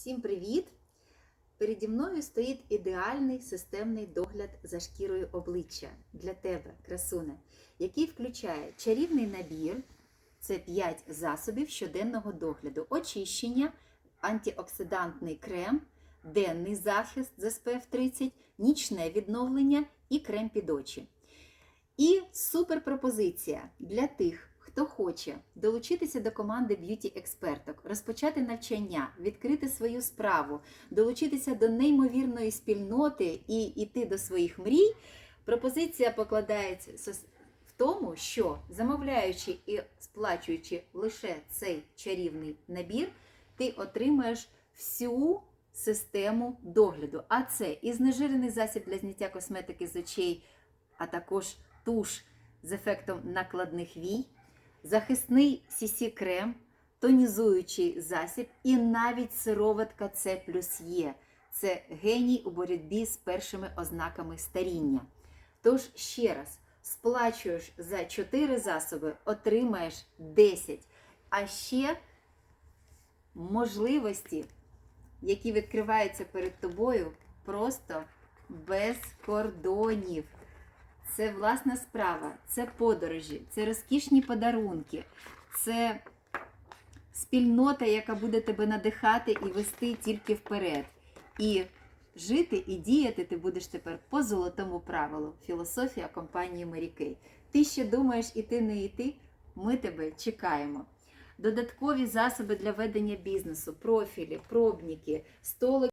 Всім привіт! Переді мною стоїть ідеальний системний догляд за шкірою обличчя для тебе, красуне, який включає чарівний набір, це 5 засобів щоденного догляду, очищення, антиоксидантний крем, денний захист з SPF 30, нічне відновлення і крем під очі. І супер пропозиція для тих, хто хоче долучитися до команди б'юті-експерток, розпочати навчання, відкрити свою справу, долучитися до неймовірної спільноти і йти до своїх мрій. Пропозиція покладається в тому, що замовляючи і сплачуючи лише цей чарівний набір, ти отримаєш всю систему догляду. А це і знежирений засіб для зняття косметики з очей, а також туш з ефектом накладних вій, захисний cc крем, тонізуючий засіб і навіть сироватка С плюс Є. Це геній у боротьбі з першими ознаками старіння. Тож ще раз, сплачуєш за 4 засоби, отримаєш 10. А ще можливості, які відкриваються перед тобою, просто без кордонів. Це власна справа, це подорожі, це розкішні подарунки, це спільнота, яка буде тебе надихати і вести тільки вперед. І жити і діяти ти будеш тепер по золотому правилу. Філософія компанії Mary Ти ще думаєш іти не йти? Ми тебе чекаємо. Додаткові засоби для ведення бізнесу, профілі, пробники, столик.